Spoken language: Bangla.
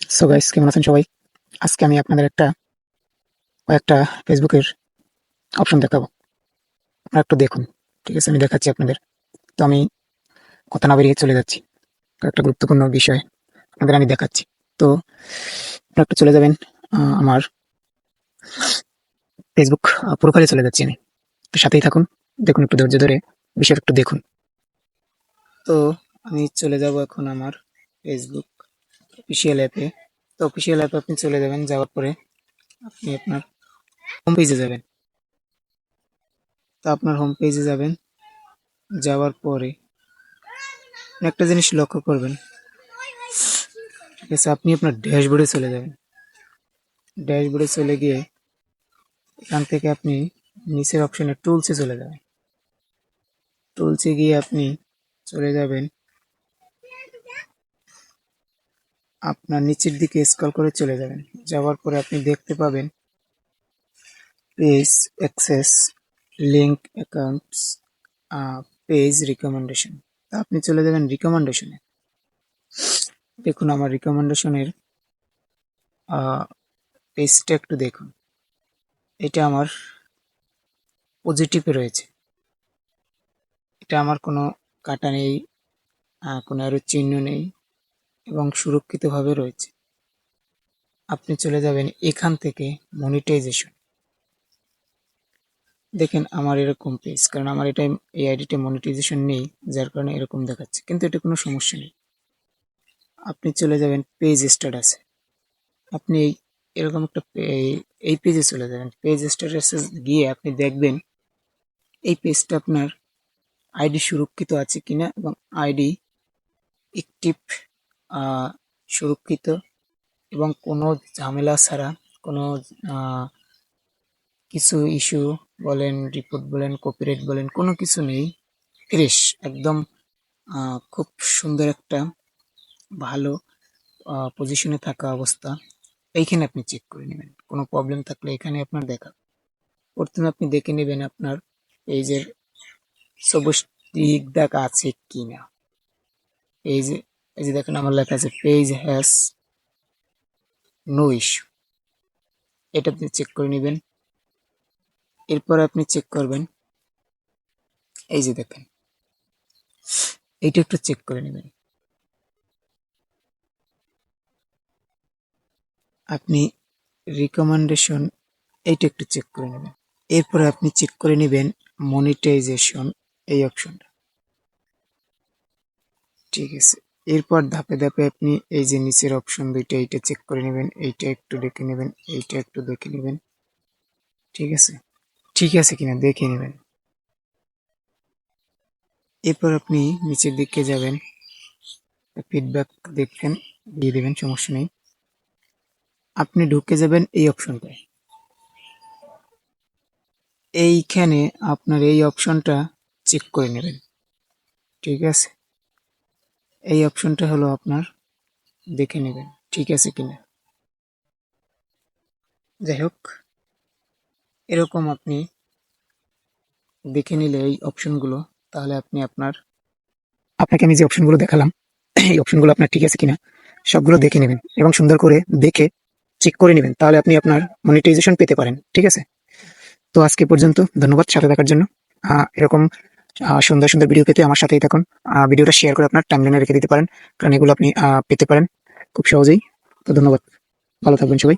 সো গাইস কেমন আছেন সবাই? আজকে আমি আপনাদের একটা, কয়েকটা ফেসবুকের অপশন দেখাবো। আপনারা একটু দেখুন। ঠিক আছে, আমি দেখাচ্ছি আপনাদের। তো আমি কথা না বেরিয়ে চলে যাচ্ছি। একটা গুরুত্বপূর্ণ বিষয় আপনাদের আমি দেখাচ্ছি। তো আপনারা একটু চলে যাবেন আমার ফেসবুক প্রোফাইলে চলে যাচ্ছি আমি। তো সাথেই থাকুন। দেখুন একটু ধৈর্য ধরে বিষয়টা একটু দেখুন। তো আমি চলে যাব এখন আমার ফেসবুক অফিসিয়াল অ্যাপে তো অফিসিয়াল অ্যাপে আপনি চলে যাবেন, যাওয়ার পরে আপনি আপনার হোম পেজে যাবেন। তো আপনার হোম পেজে যাবেন, যাওয়ার পরে একটা জিনিস লক্ষ্য করবেন। ঠিক আছে, আপনি আপনার ড্যাশবোর্ডে চলে যাবেন। ড্যাশবোর্ডে চলে গিয়ে এখান থেকে আপনি নিচের অপশনে টুলসে চলে যাবেন। টুলসে গিয়ে আপনি চলে যাবেন আপনার নিচের দিকে স্ক্রল করে চলে যাবেন। যাওয়ার পরে আপনি দেখতে পাবেন page access link accounts page recommendation. তা আপনি চলে যাবেন রিকমেন্ডেশনে। দেখুন আমার রিকমেন্ডেশনের পেজটা একটু দেখুন। এটা আমার পজিটিভে রয়েছে। এটা আমার কোনো কাটা নেই কোনো আরও চিহ্ন নেই। এবং সুরক্ষিতভাবে রয়েছে। আপনি চলে যাবেন এখান থেকে মনিটাইজেশন দেখেন আমার এরকম পেজ কারণ আমার এটা এই আইডিতে মনিটাইজেশন নেই, যার কারণে এরকম দেখাচ্ছে। কিন্তু এটা কোনো সমস্যা নেই। আপনি চলে যাবেন পেজ স্ট্যাটাসে আপনি এরকম একটা এই- পেজে চলে যাবেন। পেজ স্ট্যাটাসে গিয়ে আপনি দেখবেন, এই পেজটা আপনার আইডি সুরক্ষিত আছে কিনা এবং আইডি একটিভ সুরক্ষিত এবং কোনো ঝামেলা ছাড়া, কোনো কিছু ইস্যু বলেন রিপোর্ট বলেন কপিরাইট বলেন, কোনো কিছু নেই। ফ্রেশ একদম খুব সুন্দর একটা, ভালো পজিশনে থাকা অবস্থা। এইখানে আপনি চেক করে নেবেন। কোনো প্রবলেম থাকলে এখানে আপনার দেখা। প্রথমে আপনি দেখে নেবেন আপনার পেজের সবুজ দিক দাগ আছে কিনা। পেজ এই যে দেখেন আমার লেখা আছে পেজ হ্যাজ নো ইস্যু এটা আপনি চেক করে নেবেন। এরপর আপনি চেক করবেন। এই যে দেখেন এইটা একটু চেক করে নেবেন। আপনি রিকমেন্ডেশন এইটা একটু চেক করে নেবেন। এরপরে আপনি চেক করে নেবেন মনিটাইজেশন এই অপশনটা ঠিক আছে। এরপর ধাপে ধাপে আপনি এই যে নিচের অপশন দুইটা, এইটা চেক করে নেবেন, এইটা একটু দেখে নেবেন, এইটা একটু দেখে নেবেন। ঠিক আছে? ঠিক আছে কিনা দেখে নেবেন। এরপর আপনি নিচের দিকে যাবেন ফিডব্যাক দেখবেন, দিয়ে দেবেন, সমস্যা নেই। আপনি ঢুকে যাবেন এই অপশনটায় এইখানে আপনার এই অপশনটা চেক করে নেবেন। ঠিক আছে? এই অপশনটা হলো আপনার দেখে নেবেন, ঠিক আছে কিনা। যাই হোক, এরকম আপনি দেখে নিলে এই অপশনগুলো তাহলে আপনি আপনার আপনাকে আমি যে অপশনগুলো দেখালাম, এই অপশনগুলো আপনার ঠিক আছে কিনা, সবগুলো দেখে নেবেন এবং সুন্দর করে দেখে চেক করে নেবেন, তাহলে আপনি আপনার মনিটাইজেশন পেতে পারেন, ঠিক আছে? তো আজকে পর্যন্ত ধন্যবাদ, সাথে থাকার জন্য। এরকম সুন্দর সুন্দর ভিডিও পেতে আমার সাথেই থাকুন। ভিডিওটা শেয়ার করে আপনার টাইমলাইনে রেখে দিতে পারেন, কারণ এগুলো আপনি পেতে পারেন খুব সহজেই। তো ধন্যবাদ। ভালো থাকবেন সবাই।